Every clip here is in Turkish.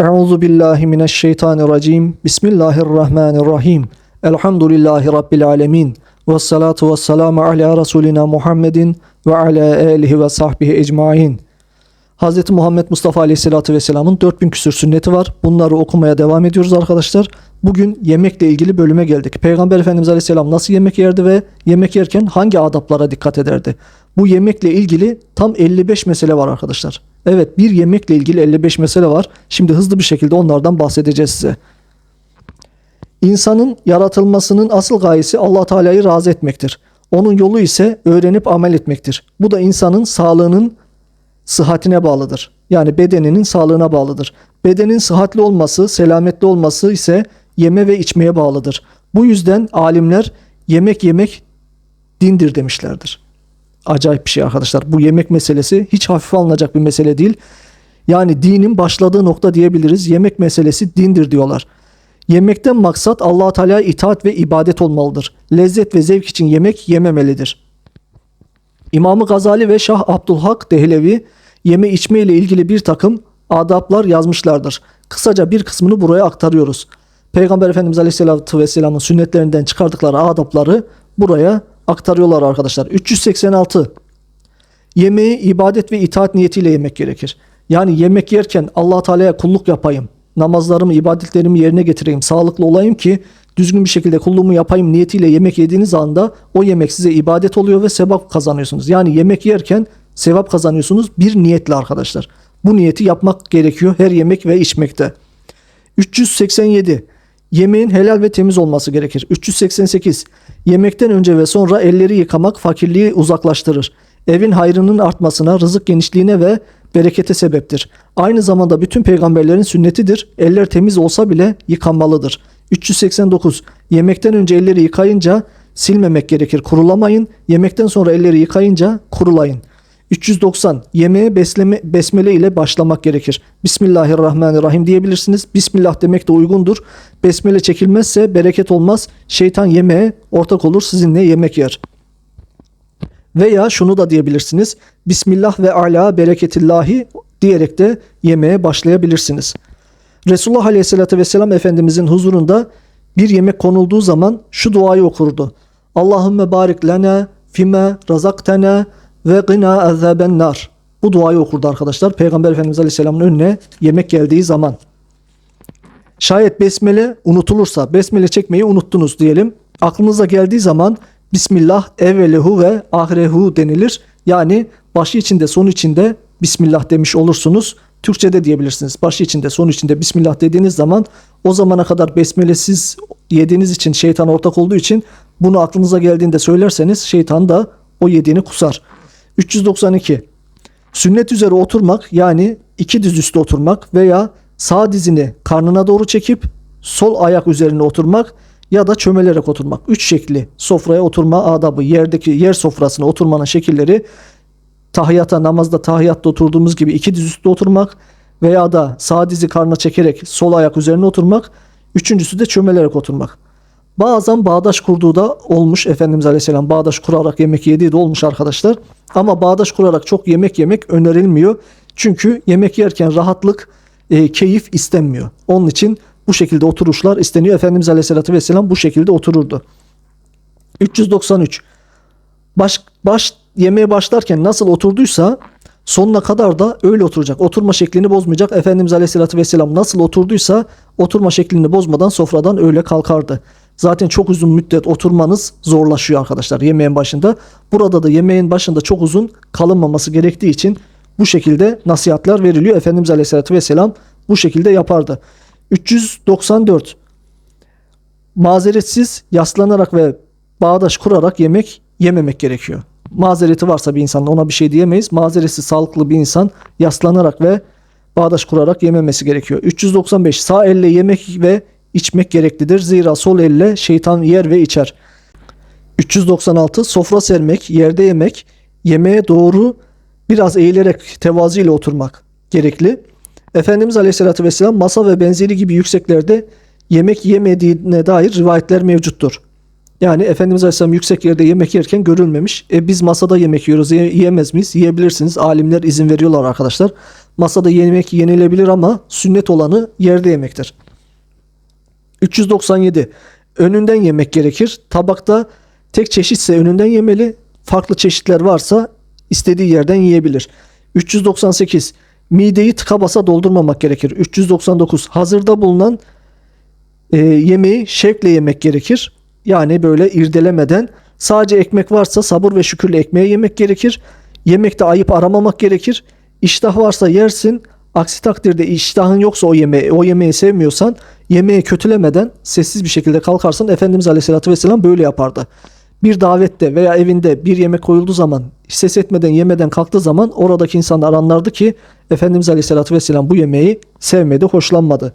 Euzu billahi mineşşeytanirracim. Bismillahirrahmanirrahim. Elhamdülillahi rabbil alamin. Ves salatu ves selamu ala rasulina Muhammedin ve ala alihi ve sahbihi ecmaîn. Hz. Muhammed Mustafa Aleyhisselatü Vesselam'ın 4000 küsür sünneti var. Bunları okumaya devam ediyoruz arkadaşlar. Bugün yemekle ilgili bölüme geldik. Peygamber Efendimiz Aleyhisselam nasıl yemek yerdi ve yemek yerken hangi adaplara dikkat ederdi? Bu yemekle ilgili tam 55 mesele var arkadaşlar. Evet bir yemekle ilgili 55 mesele var. Şimdi hızlı bir şekilde onlardan bahsedeceğiz size. İnsanın yaratılmasının asıl gayesi Allah Teala'yı razı etmektir. Onun yolu ise öğrenip amel etmektir. Bu da insanın sağlığının sıhhatine bağlıdır. Yani bedeninin sağlığına bağlıdır. Bedenin sıhhatli olması, selametli olması ise yeme ve içmeye bağlıdır. Bu yüzden alimler yemek yemek dindir demişlerdir. Acayip bir şey arkadaşlar. Bu yemek meselesi hiç hafife alınacak bir mesele değil. Yani dinin başladığı nokta diyebiliriz. Yemek meselesi dindir diyorlar. Yemekten maksat Allah Teala'ya itaat ve ibadet olmalıdır. Lezzet ve zevk için yemek yememelidir. İmamı Gazali ve Şah Abdülhak Dehlevi yeme içme ile ilgili bir takım adaplar yazmışlardır. Kısaca bir kısmını buraya aktarıyoruz. Peygamber Efendimiz Aleyhisselatü Vesselam'ın sünnetlerinden çıkardıkları adapları buraya aktarıyorlar arkadaşlar. 386 Yemeği ibadet ve itaat niyetiyle yemek gerekir. Yani yemek yerken Allah Teala'ya kulluk yapayım. Namazlarımı, ibadetlerimi yerine getireyim. Sağlıklı olayım ki düzgün bir şekilde kulluğumu yapayım niyetiyle yemek yediğiniz anda o yemek size ibadet oluyor ve sevap kazanıyorsunuz. Yani yemek yerken sevap kazanıyorsunuz bir niyetle arkadaşlar. Bu niyeti yapmak gerekiyor her yemek ve içmekte. 387 Yemeğin helal ve temiz olması gerekir. 388 Yemekten önce ve sonra elleri yıkamak fakirliği uzaklaştırır. Evin hayrının artmasına, rızık genişliğine ve berekete sebeptir. Aynı zamanda bütün peygamberlerin sünnetidir. Eller temiz olsa bile yıkanmalıdır. 389 Yemekten önce elleri yıkayınca silmemek gerekir. Kurulamayın. Yemekten sonra elleri yıkayınca kurulayın. 390 yemeğe besleme, besmele ile başlamak gerekir. Bismillahirrahmanirrahim diyebilirsiniz. Bismillah demek de uygundur. Besmele çekilmezse bereket olmaz. Şeytan yemeğe ortak olur sizinle yemek yer. Veya şunu da diyebilirsiniz. Bismillah ve ala bereketillahi diyerek de yemeğe başlayabilirsiniz. Resulullah Aleyhisselatü Vesselam Efendimizin huzurunda bir yemek konulduğu zaman şu duayı okurdu. Allahümme barik lana fime razaktena ve gına azaben. Bu duayı okurdu arkadaşlar. Peygamber Efendimiz Aleyhisselam'ın önüne yemek geldiği zaman. Şayet besmele unutulursa, besmele çekmeyi unuttunuz diyelim. Aklınıza geldiği zaman Bismillah evvelehu ve ahrehu denilir. Yani başı içinde sonu içinde Bismillah demiş olursunuz. Türkçe'de diyebilirsiniz. Başı içinde sonu içinde Bismillah dediğiniz zaman o zamana kadar besmelesiz yediğiniz için şeytan ortak olduğu için bunu aklınıza geldiğinde söylerseniz şeytan da o yediğini kusar. 392. Sünnet üzere oturmak yani iki diz üstü oturmak veya sağ dizini karnına doğru çekip sol ayak üzerine oturmak ya da çömelerek oturmak. Üç şekli sofraya oturma adabı, yerdeki yer sofrasına oturmanın şekilleri tahiyata, namazda tahiyatta oturduğumuz gibi iki diz üstü oturmak veya da sağ dizi karnına çekerek sol ayak üzerine oturmak. Üçüncüsü de çömelerek oturmak. Bazen bağdaş kurduğu da olmuş Efendimiz Aleyhisselam bağdaş kurarak yemek yediği de olmuş arkadaşlar. Ama bağdaş kurarak çok yemek yemek önerilmiyor. Çünkü yemek yerken rahatlık, e, keyif istenmiyor. Onun için bu şekilde oturuşlar isteniyor. Efendimiz Aleyhisselatü Vesselam bu şekilde otururdu. 393 baş, baş yemeğe başlarken nasıl oturduysa sonuna kadar da öyle oturacak. Oturma şeklini bozmayacak. Efendimiz Aleyhisselatü Vesselam nasıl oturduysa oturma şeklini bozmadan sofradan öyle kalkardı. Zaten çok uzun müddet oturmanız zorlaşıyor arkadaşlar yemeğin başında. Burada da yemeğin başında çok uzun kalınmaması gerektiği için bu şekilde nasihatler veriliyor. Efendimiz Aleyhisselatü Vesselam bu şekilde yapardı. 394 mazeretsiz yaslanarak ve bağdaş kurarak yemek yememek gerekiyor. Mazereti varsa bir insanın ona bir şey diyemeyiz. Mazeretsiz sağlıklı bir insan yaslanarak ve bağdaş kurarak yememesi gerekiyor. 395 sağ elle yemek ve içmek gereklidir. Zira sol elle şeytan yer ve içer. 396 sofra sermek, yerde yemek, yemeğe doğru biraz eğilerek tevazu ile oturmak gerekli. Efendimiz Aleyhisselatü Vesselam masa ve benzeri gibi yükseklerde yemek yemediğine dair rivayetler mevcuttur. Yani Efendimiz Aleyhisselam yüksek yerde yemek yerken görülmemiş. E biz masada yemek yiyoruz. Ye- yiyemez miyiz? Yiyebilirsiniz. Alimler izin veriyorlar arkadaşlar. Masada yemek yenilebilir ama sünnet olanı yerde yemektir. 397. Önünden yemek gerekir. Tabakta tek çeşitse önünden yemeli. Farklı çeşitler varsa istediği yerden yiyebilir. 398. Mideyi tıka basa doldurmamak gerekir. 399. Hazırda bulunan e, yemeği şevkle yemek gerekir. Yani böyle irdelemeden sadece ekmek varsa sabır ve şükürle ekmeğe yemek gerekir. Yemekte ayıp aramamak gerekir. İştah varsa yersin. Aksi takdirde iştahın yoksa o yemeği, o yemeği sevmiyorsan yemeği kötülemeden sessiz bir şekilde kalkarsın. Efendimiz Aleyhisselatü Vesselam böyle yapardı. Bir davette veya evinde bir yemek koyulduğu zaman ses etmeden yemeden kalktığı zaman oradaki insanlar anlardı ki Efendimiz Aleyhisselatü Vesselam bu yemeği sevmedi, hoşlanmadı.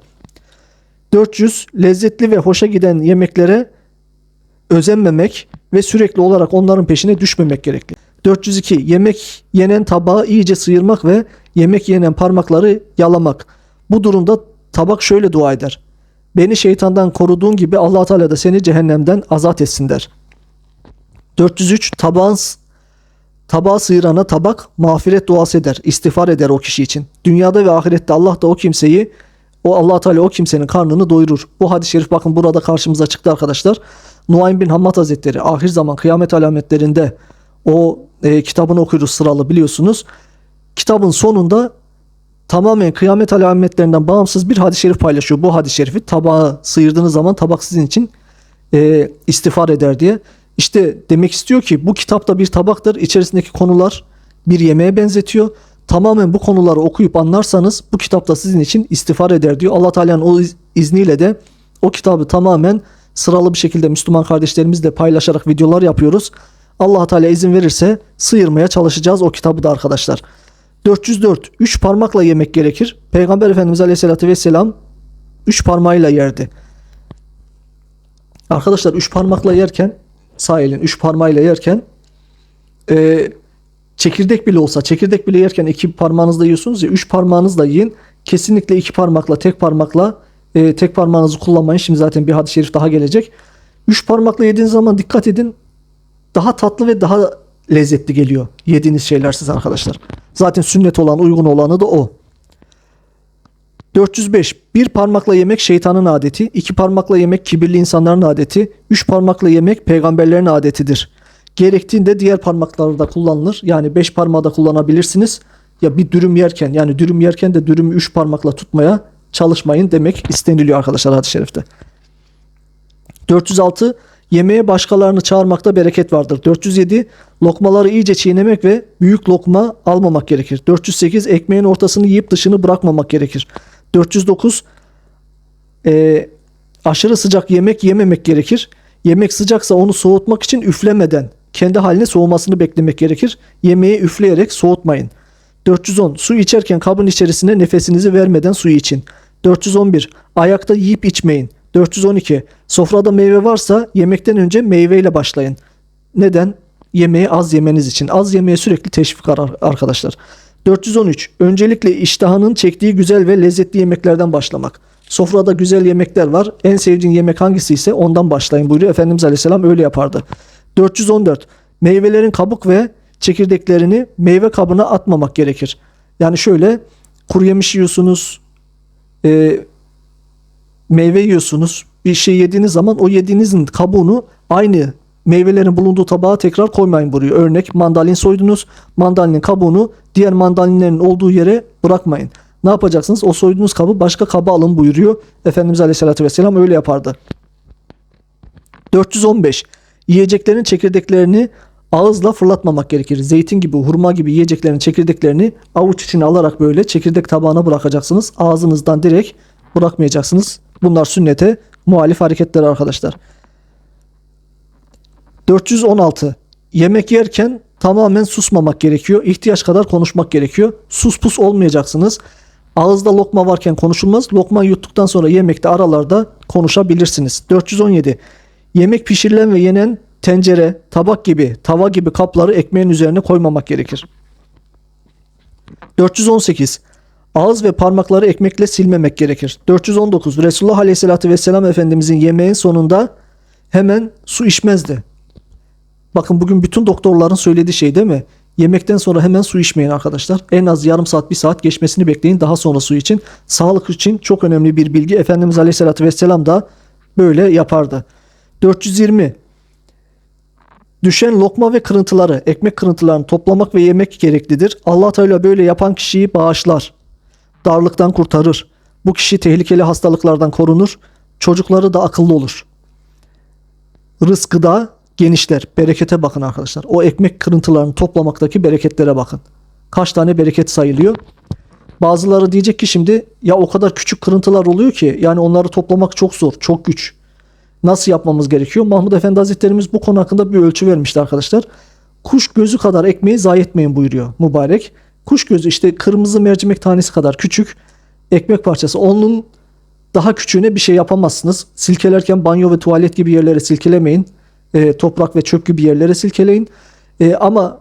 400 lezzetli ve hoşa giden yemeklere özenmemek ve sürekli olarak onların peşine düşmemek gerekli. 402 yemek yenen tabağı iyice sıyırmak ve yemek yenen parmakları yalamak. Bu durumda tabak şöyle dua eder. Beni şeytandan koruduğun gibi allah Teala da seni cehennemden azat etsin der. 403 tabağın Tabağı sıyırana tabak mağfiret duası eder, istiğfar eder o kişi için. Dünyada ve ahirette Allah da o kimseyi, o allah Teala o kimsenin karnını doyurur. Bu hadis-i şerif bakın burada karşımıza çıktı arkadaşlar. Nuaym bin Hammad Hazretleri ahir zaman kıyamet alametlerinde o e, kitabını okuyoruz sıralı biliyorsunuz. Kitabın sonunda tamamen kıyamet alametlerinden bağımsız bir hadis-i şerif paylaşıyor. Bu hadis-i şerifi tabağı sıyırdığınız zaman tabak sizin için e, istiğfar eder diye. İşte demek istiyor ki bu kitapta bir tabaktır. İçerisindeki konular bir yemeğe benzetiyor. Tamamen bu konuları okuyup anlarsanız bu kitapta sizin için istiğfar eder diyor. Allah Teala'nın o iz- izniyle de o kitabı tamamen sıralı bir şekilde Müslüman kardeşlerimizle paylaşarak videolar yapıyoruz. Allah Teala izin verirse sıyırmaya çalışacağız o kitabı da arkadaşlar. 404. 3 parmakla yemek gerekir. Peygamber Efendimiz Aleyhisselatü Vesselam 3 parmağıyla yerdi. Arkadaşlar 3 parmakla yerken sağ elin 3 parmağıyla yerken e, çekirdek bile olsa çekirdek bile yerken iki parmağınızla yiyorsunuz ya 3 parmağınızla yiyin. Kesinlikle iki parmakla tek parmakla e, tek parmağınızı kullanmayın. Şimdi zaten bir hadis-i şerif daha gelecek. 3 parmakla yediğiniz zaman dikkat edin. Daha tatlı ve daha lezzetli geliyor yediğiniz şeyler size arkadaşlar. Zaten sünnet olan uygun olanı da o. 405. Bir parmakla yemek şeytanın adeti. iki parmakla yemek kibirli insanların adeti. Üç parmakla yemek peygamberlerin adetidir. Gerektiğinde diğer parmakları da kullanılır. Yani beş parmağı da kullanabilirsiniz. Ya bir dürüm yerken yani dürüm yerken de dürümü üç parmakla tutmaya çalışmayın demek isteniliyor arkadaşlar hadis-i şerifte. 406 yemeğe başkalarını çağırmakta bereket vardır. 407 lokmaları iyice çiğnemek ve büyük lokma almamak gerekir. 408 ekmeğin ortasını yiyip dışını bırakmamak gerekir. 409 e, aşırı sıcak yemek yememek gerekir. Yemek sıcaksa onu soğutmak için üflemeden kendi haline soğumasını beklemek gerekir. Yemeği üfleyerek soğutmayın. 410 su içerken kabın içerisine nefesinizi vermeden suyu için. 411 ayakta yiyip içmeyin. 412 sofrada meyve varsa yemekten önce meyveyle başlayın. Neden? Yemeği az yemeniz için. Az yemeye sürekli teşvik arar arkadaşlar. 413 öncelikle iştahının çektiği güzel ve lezzetli yemeklerden başlamak. Sofrada güzel yemekler var. En sevdiğin yemek hangisi ise ondan başlayın buyuruyor. Efendimiz Aleyhisselam öyle yapardı. 414 meyvelerin kabuk ve çekirdeklerini meyve kabına atmamak gerekir. Yani şöyle kuru yemiş yiyorsunuz, e, meyve yiyorsunuz. Bir şey yediğiniz zaman o yediğinizin kabuğunu aynı meyvelerin bulunduğu tabağa tekrar koymayın buyuruyor. Örnek mandalin soydunuz. Mandalinin kabuğunu diğer mandalinlerin olduğu yere bırakmayın. Ne yapacaksınız? O soyduğunuz kabı başka kaba alın buyuruyor. Efendimiz Aleyhisselatü Vesselam öyle yapardı. 415. Yiyeceklerin çekirdeklerini ağızla fırlatmamak gerekir. Zeytin gibi, hurma gibi yiyeceklerin çekirdeklerini avuç içine alarak böyle çekirdek tabağına bırakacaksınız. Ağzınızdan direkt bırakmayacaksınız. Bunlar sünnete muhalif hareketler arkadaşlar. 416. Yemek yerken tamamen susmamak gerekiyor. İhtiyaç kadar konuşmak gerekiyor. Sus pus olmayacaksınız. Ağızda lokma varken konuşulmaz. Lokma yuttuktan sonra yemekte aralarda konuşabilirsiniz. 417. Yemek pişirilen ve yenen tencere, tabak gibi, tava gibi kapları ekmeğin üzerine koymamak gerekir. 418. Ağız ve parmakları ekmekle silmemek gerekir. 419. Resulullah Aleyhisselatü Vesselam Efendimizin yemeğin sonunda hemen su içmezdi. Bakın bugün bütün doktorların söylediği şey değil mi? Yemekten sonra hemen su içmeyin arkadaşlar. En az yarım saat bir saat geçmesini bekleyin daha sonra su için. Sağlık için çok önemli bir bilgi. Efendimiz Aleyhisselatü Vesselam da böyle yapardı. 420 Düşen lokma ve kırıntıları, ekmek kırıntılarını toplamak ve yemek gereklidir. Allah Teala böyle yapan kişiyi bağışlar. Darlıktan kurtarır. Bu kişi tehlikeli hastalıklardan korunur. Çocukları da akıllı olur. Rızkı da genişler. Berekete bakın arkadaşlar. O ekmek kırıntılarını toplamaktaki bereketlere bakın. Kaç tane bereket sayılıyor? Bazıları diyecek ki şimdi ya o kadar küçük kırıntılar oluyor ki yani onları toplamak çok zor, çok güç. Nasıl yapmamız gerekiyor? Mahmud Efendi Hazretlerimiz bu konu hakkında bir ölçü vermişti arkadaşlar. Kuş gözü kadar ekmeği zayi etmeyin buyuruyor mübarek. Kuş gözü işte kırmızı mercimek tanesi kadar küçük ekmek parçası. Onun daha küçüğüne bir şey yapamazsınız. Silkelerken banyo ve tuvalet gibi yerlere silkelemeyin. E, toprak ve çöp gibi yerlere silkeleyin. E, ama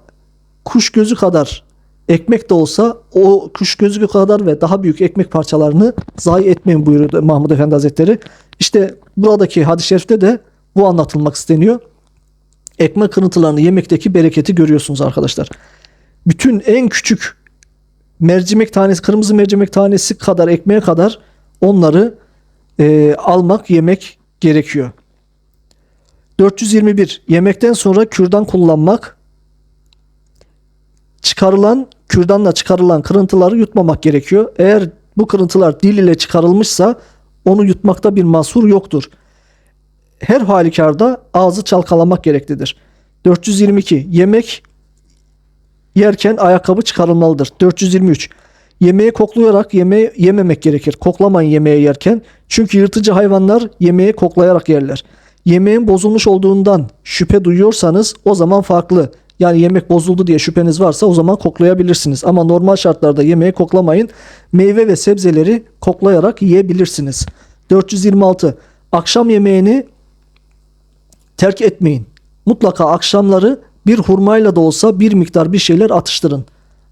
kuş gözü kadar ekmek de olsa o kuş gözü kadar ve daha büyük ekmek parçalarını zayi etmeyin buyurdu Mahmud Efendi Hazretleri. İşte buradaki hadis-i şerifte de bu anlatılmak isteniyor. Ekmek kırıntılarını yemekteki bereketi görüyorsunuz arkadaşlar. Bütün en küçük mercimek tanesi, kırmızı mercimek tanesi kadar ekmeğe kadar onları e, almak, yemek gerekiyor. 421. Yemekten sonra kürdan kullanmak. Çıkarılan, kürdanla çıkarılan kırıntıları yutmamak gerekiyor. Eğer bu kırıntılar dil ile çıkarılmışsa onu yutmakta bir mahsur yoktur. Her halükarda ağzı çalkalamak gereklidir. 422. Yemek yerken ayakkabı çıkarılmalıdır. 423. Yemeği koklayarak yemeği yememek gerekir. Koklamayın yemeği yerken. Çünkü yırtıcı hayvanlar yemeği koklayarak yerler. Yemeğin bozulmuş olduğundan şüphe duyuyorsanız o zaman farklı. Yani yemek bozuldu diye şüpheniz varsa o zaman koklayabilirsiniz. Ama normal şartlarda yemeği koklamayın. Meyve ve sebzeleri koklayarak yiyebilirsiniz. 426. Akşam yemeğini terk etmeyin. Mutlaka akşamları bir hurmayla da olsa bir miktar bir şeyler atıştırın.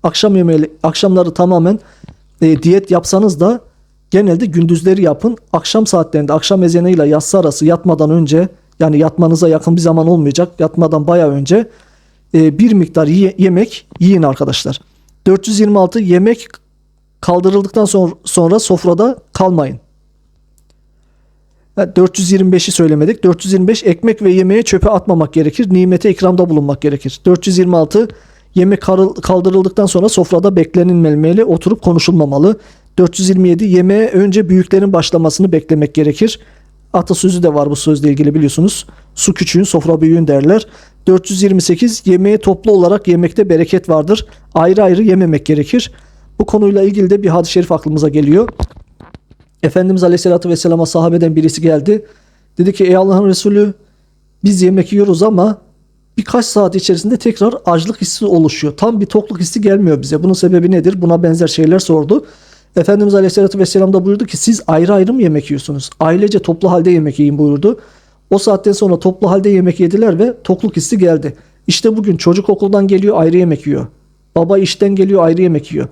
Akşam yemeği akşamları tamamen e, diyet yapsanız da genelde gündüzleri yapın. Akşam saatlerinde akşam ezanıyla yatsı arası yatmadan önce yani yatmanıza yakın bir zaman olmayacak. Yatmadan baya önce e, bir miktar ye- yemek yiyin arkadaşlar. 426 yemek kaldırıldıktan sonra, sonra sofrada kalmayın. Ha, 425'i söylemedik. 425 ekmek ve yemeği çöpe atmamak gerekir. Nimete ikramda bulunmak gerekir. 426 yemek kaldırıldıktan sonra sofrada beklenilmemeli, oturup konuşulmamalı. 427 yemeğe önce büyüklerin başlamasını beklemek gerekir. Atasözü de var bu sözle ilgili biliyorsunuz. Su küçüğün sofra büyüğün derler. 428 yemeği toplu olarak yemekte bereket vardır. Ayrı ayrı yememek gerekir. Bu konuyla ilgili de bir hadis-i şerif aklımıza geliyor. Efendimiz Aleyhisselatü Vesselam'a sahabeden birisi geldi. Dedi ki ey Allah'ın Resulü biz yemek yiyoruz ama birkaç saat içerisinde tekrar açlık hissi oluşuyor. Tam bir tokluk hissi gelmiyor bize. Bunun sebebi nedir? Buna benzer şeyler sordu. Efendimiz Aleyhisselatü Vesselam da buyurdu ki siz ayrı ayrı mı yemek yiyorsunuz? Ailece toplu halde yemek yiyin buyurdu. O saatten sonra toplu halde yemek yediler ve tokluk hissi geldi. İşte bugün çocuk okuldan geliyor ayrı yemek yiyor. Baba işten geliyor ayrı yemek yiyor.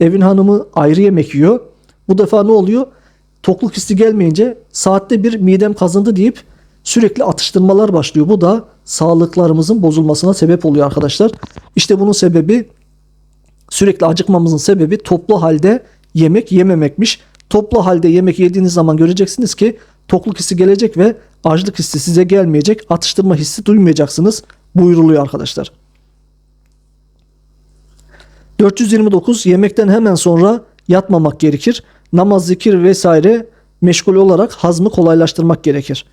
Evin hanımı ayrı yemek yiyor. Bu defa ne oluyor? Tokluk hissi gelmeyince saatte bir midem kazındı deyip sürekli atıştırmalar başlıyor. Bu da sağlıklarımızın bozulmasına sebep oluyor arkadaşlar. İşte bunun sebebi sürekli acıkmamızın sebebi toplu halde yemek yememekmiş. Toplu halde yemek yediğiniz zaman göreceksiniz ki tokluk hissi gelecek ve açlık hissi size gelmeyecek. Atıştırma hissi duymayacaksınız buyuruluyor arkadaşlar. 429 yemekten hemen sonra yatmamak gerekir. Namaz, zikir vesaire meşgul olarak hazmı kolaylaştırmak gerekir.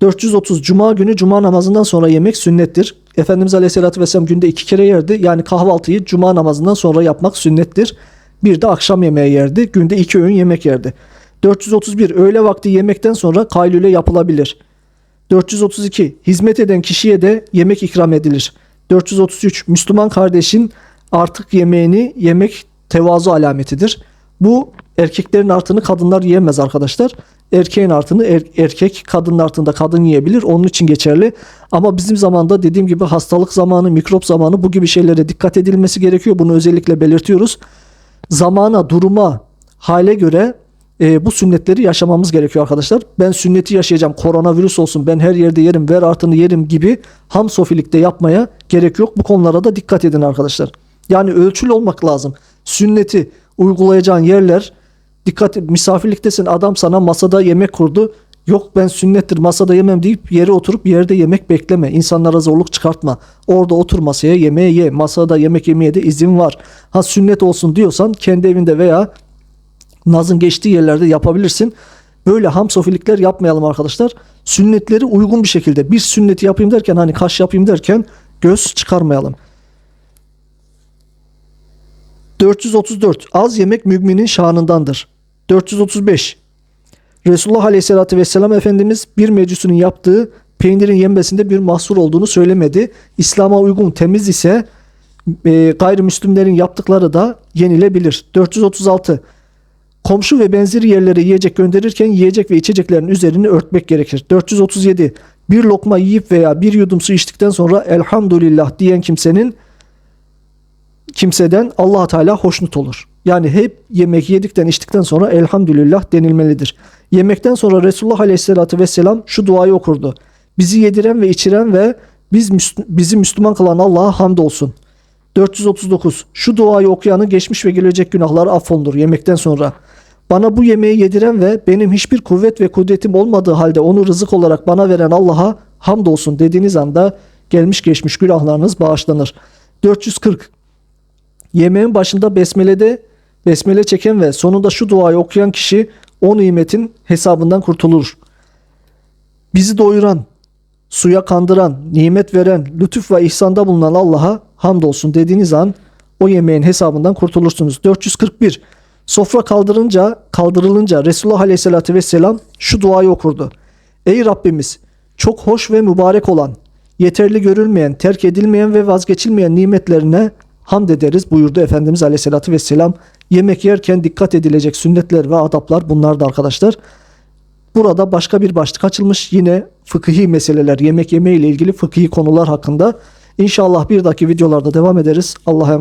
430 Cuma günü Cuma namazından sonra yemek sünnettir. Efendimiz Aleyhisselatü Vesselam günde iki kere yerdi. Yani kahvaltıyı Cuma namazından sonra yapmak sünnettir. Bir de akşam yemeği yerdi. Günde iki öğün yemek yerdi. 431 öğle vakti yemekten sonra kaylule yapılabilir. 432 hizmet eden kişiye de yemek ikram edilir. 433 Müslüman kardeşin artık yemeğini yemek tevazu alametidir. Bu erkeklerin artığını kadınlar yiyemez arkadaşlar. Erkeğin artığını er- erkek, kadının artığında kadın yiyebilir. Onun için geçerli. Ama bizim zamanda dediğim gibi hastalık zamanı, mikrop zamanı bu gibi şeylere dikkat edilmesi gerekiyor. Bunu özellikle belirtiyoruz. Zamana, duruma, hale göre e, bu sünnetleri yaşamamız gerekiyor arkadaşlar. Ben sünneti yaşayacağım. Koronavirüs olsun. Ben her yerde yerim. Ver artını yerim gibi hamsofilikte yapmaya gerek yok. Bu konulara da dikkat edin arkadaşlar. Yani ölçülü olmak lazım. Sünneti uygulayacağın yerler dikkat. Misafirliktesin adam sana masada yemek kurdu. Yok ben sünnettir masada yemem deyip yere oturup yerde yemek bekleme. İnsanlara zorluk çıkartma. Orada otur masaya yemeğe ye. Masada yemek yemeye de izin var. Ha sünnet olsun diyorsan kendi evinde veya nazın geçtiği yerlerde yapabilirsin. Böyle hamsofilikler yapmayalım arkadaşlar. Sünnetleri uygun bir şekilde bir sünneti yapayım derken hani kaş yapayım derken göz çıkarmayalım. 434 az yemek müminin şanındandır. 435 Resulullah Aleyhisselatü Vesselam Efendimiz bir mecusünün yaptığı peynirin yenmesinde bir mahsur olduğunu söylemedi. İslam'a uygun temiz ise e, gayrimüslimlerin yaptıkları da yenilebilir. 436 Komşu ve benzeri yerlere yiyecek gönderirken yiyecek ve içeceklerin üzerini örtmek gerekir. 437 Bir lokma yiyip veya bir yudum su içtikten sonra elhamdülillah diyen kimsenin kimseden allah Teala hoşnut olur. Yani hep yemek yedikten içtikten sonra elhamdülillah denilmelidir. Yemekten sonra Resulullah Aleyhisselatü Vesselam şu duayı okurdu. Bizi yediren ve içiren ve biz bizi Müslüman kılan Allah'a hamdolsun. 439. Şu duayı okuyanın geçmiş ve gelecek günahları affolunur yemekten sonra. Bana bu yemeği yediren ve benim hiçbir kuvvet ve kudretim olmadığı halde onu rızık olarak bana veren Allah'a hamdolsun dediğiniz anda gelmiş geçmiş günahlarınız bağışlanır. 440. Yemeğin başında besmelede besmele çeken ve sonunda şu duayı okuyan kişi o nimetin hesabından kurtulur. Bizi doyuran, suya kandıran, nimet veren, lütuf ve ihsanda bulunan Allah'a hamdolsun dediğiniz an o yemeğin hesabından kurtulursunuz. 441. Sofra kaldırınca, kaldırılınca Resulullah Aleyhisselatü Vesselam şu duayı okurdu. Ey Rabbimiz çok hoş ve mübarek olan, yeterli görülmeyen, terk edilmeyen ve vazgeçilmeyen nimetlerine hamd ederiz buyurdu Efendimiz Aleyhisselatü Vesselam. Yemek yerken dikkat edilecek sünnetler ve adaplar bunlar da arkadaşlar. Burada başka bir başlık açılmış. Yine fıkhi meseleler, yemek yeme ile ilgili fıkhi konular hakkında. İnşallah bir dahaki videolarda devam ederiz. Allah'a